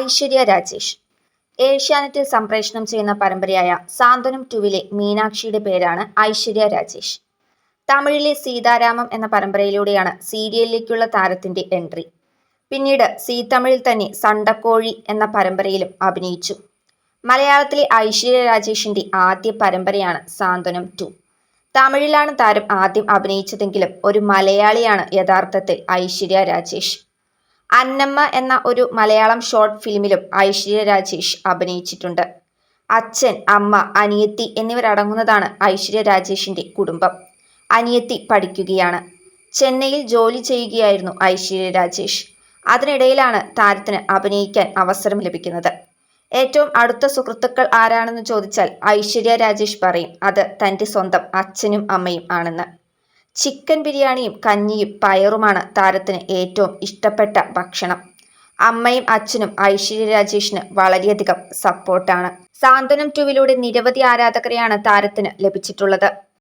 ഐശ്വര്യ രാജേഷ്. ഏഷ്യാനെറ്റിൽ സംപ്രേഷണം ചെയ്യുന്ന പരമ്പരയായ സാന്ത്വനം ടുവിലെ മീനാക്ഷിയുടെ പേരാണ് ഐശ്വര്യ രാജേഷ്. തമിഴിലെ സീതാരാമം എന്ന പരമ്പരയിലൂടെയാണ് സീരിയലിലേക്കുള്ള താരത്തിന്റെ എൻട്രി. പിന്നീട് സീ തമിഴിൽ തന്നെ സണ്ടക്കോഴി എന്ന പരമ്പരയിലും അഭിനയിച്ചു. മലയാളത്തിലെ ഐശ്വര്യ രാജേഷിന്റെ ആദ്യ പരമ്പരയാണ് സാന്ത്വനം ടു. തമിഴിലാണ് താരം ആദ്യം അഭിനയിച്ചതെങ്കിലും ഒരു മലയാളിയാണ് യഥാർത്ഥത്തിൽ ഐശ്വര്യ രാജേഷ്. അന്നമ്മ എന്ന ഒരു മലയാളം ഷോർട്ട് ഫിലിമിലും ഐശ്വര്യ രാജേഷ് അഭിനയിച്ചിട്ടുണ്ട്. അച്ഛൻ അമ്മ അനിയത്തി എന്നിവരടങ്ങുന്നതാണ് ഐശ്വര്യ രാജേഷിന്റെ കുടുംബം. അനിയത്തി പഠിക്കുകയാണ്. ചെന്നൈയിൽ ജോലി ചെയ്യുകയായിരുന്നു ഐശ്വര്യ രാജേഷ്. അതിനിടയിലാണ് താരത്തിന് അഭിനയിക്കാൻ അവസരം ലഭിക്കുന്നത്. ഏറ്റവും അടുത്ത സുഹൃത്തുക്കൾ ആരാണെന്ന് ചോദിച്ചാൽ ഐശ്വര്യ രാജേഷ് പറയും. അത് തന്റെ സ്വന്തം അച്ഛനും അമ്മയും ആണെന്ന്. ചിക്കൻ ബിരിയാണിയും കഞ്ഞിയും പയറുമാണ് താരത്തിന് ഏറ്റവും ഇഷ്ടപ്പെട്ട ഭക്ഷണം. അമ്മയും അച്ഛനും ഐശ്വര്യ രാജേഷിന് വളരെയധികം സപ്പോർട്ടാണ് സാന്ത്വനം ടുവിലൂടെ നിരവധി ആരാധകരെയാണ് താരത്തിന് ലഭിച്ചിട്ടുള്ളത്.